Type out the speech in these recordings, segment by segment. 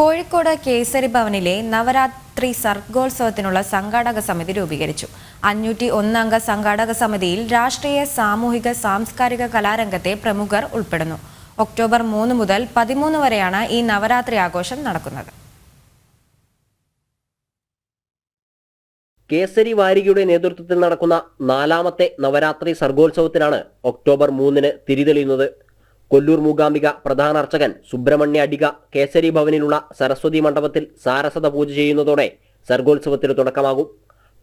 കോഴിക്കോട് കേസരി ഭവനിലെ നവരാത്രി സർഗോത്സവത്തിനുള്ള സംഘാടക സമിതി രൂപീകരിച്ചു. അഞ്ഞൂറ്റി ഒന്നംഗ സംഘാടക സമിതിയിൽ രാഷ്ട്രീയ സാമൂഹിക സാംസ്കാരിക കലാരംഗത്തെ പ്രമുഖർ ഉൾപ്പെടുന്നു. ഒക്ടോബർ മൂന്ന് മുതൽ പതിമൂന്ന് വരെയാണ് ഈ നവരാത്രി ആഘോഷം നടക്കുന്നത്. കേസരി വാരികയുടെ നേതൃത്വത്തിൽ നടക്കുന്ന നാലാമത്തെ നവരാത്രി സർഗോത്സവത്തിനാണ് ഒക്ടോബർ മൂന്നിന് തിരിതെളിയുന്നത് കൊല്ലൂർ മൂകാംബിക പ്രധാന അർച്ചകൻ സുബ്രഹ്മണ്യ അടിക കേസരി ഭവനിലുള്ള സരസ്വതി മണ്ഡപത്തിൽ സാരസത പൂജ ചെയ്യുന്നതോടെ സർഗോത്സവത്തിന് തുടക്കമാകും.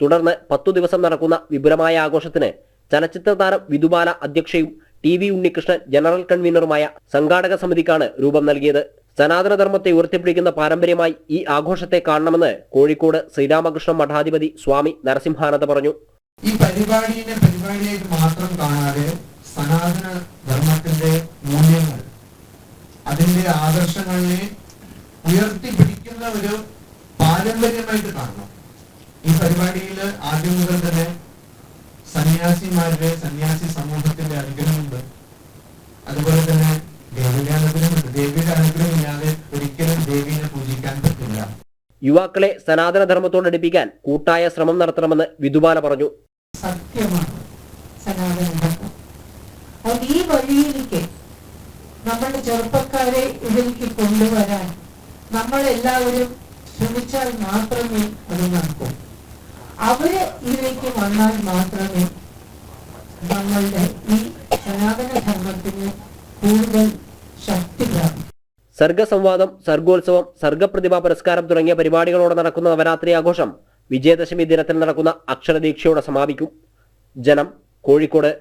തുടർന്ന് പത്തു ദിവസം നടക്കുന്ന വിപുലമായ ആഘോഷത്തിന് ചലച്ചിത്ര താരം വിധുബാല അധ്യക്ഷയും ടി വി ഉണ്ണികൃഷ്ണൻ ജനറൽ കൺവീനറുമായ സംഘാടക സമിതിക്കാണ് രൂപം നൽകിയത്. സനാതനധർമ്മത്തെ ഉയർത്തിപ്പിടിക്കുന്ന പാരമ്പര്യമായി ഈ ആഘോഷത്തെ കാണണമെന്ന് കോഴിക്കോട് ശ്രീരാമകൃഷ്ണ മഠാധിപതി സ്വാമി നരസിംഹാനന്ദ പറഞ്ഞു. ഈ പരിപാടിയെ പരിപാടിയായിട്ട് മാത്രം കാണാതെ സനാതന അതിന്റെ ആദർശങ്ങളെ ഉയർത്തിപ്പിടിക്കുന്ന ഒരു പാരമ്പര്യമായിട്ട് കാണണം. ഈ പരിപാടിയിൽ ആദ്യം മുതൽ തന്നെ സന്യാസിമാരുടെ സന്യാസി സമൂഹത്തിന്റെ അനുഗ്രഹമുണ്ട്. അതുപോലെ തന്നെ ദേവിയുടെ അനുഗ്രഹമുണ്ട്. ദേവിയുടെ അനുഗ്രഹം ഇല്ലാതെ ഒരിക്കലും ദേവിയെ പൂജിക്കാൻ പറ്റില്ല. യുവാക്കളെ സനാതനധർമ്മത്തോടടുപ്പിക്കാൻ കൂട്ടായ ശ്രമം നടത്തണമെന്ന് വിധുബാല പറഞ്ഞു. സത്യമാണ്. സനാതനധർമ്മം. അതുകൊണ്ട് ഈ വഴിയിലേക്ക് നമ്മുടെ ചെറുപ്പക്കാരെ ഇതിലേക്ക് കൊണ്ടുവരാൻ നമ്മളെല്ലാവരും ശ്രമിച്ചാൽ മാത്രമേ അത് നടക്കൂ. അവർ ഇതിലേക്ക് വന്നാൽ മാത്രമേ നമ്മളുടെ ഈ സനാതന ധർമ്മത്തിന് കൂടുതൽ ശക്തി പ്രാപിക്കും. സർഗസംവാദം സർഗോത്സവം സർഗപ്രതിഭാ പുരസ്കാരം തുടങ്ങിയ പരിപാടികളോടെ നടക്കുന്ന നവരാത്രി ആഘോഷം വിജയദശമി ദിനത്തിൽ നടക്കുന്ന അക്ഷരദീക്ഷയോടെ സമാപിക്കും. ജനം കോഴിക്കോട്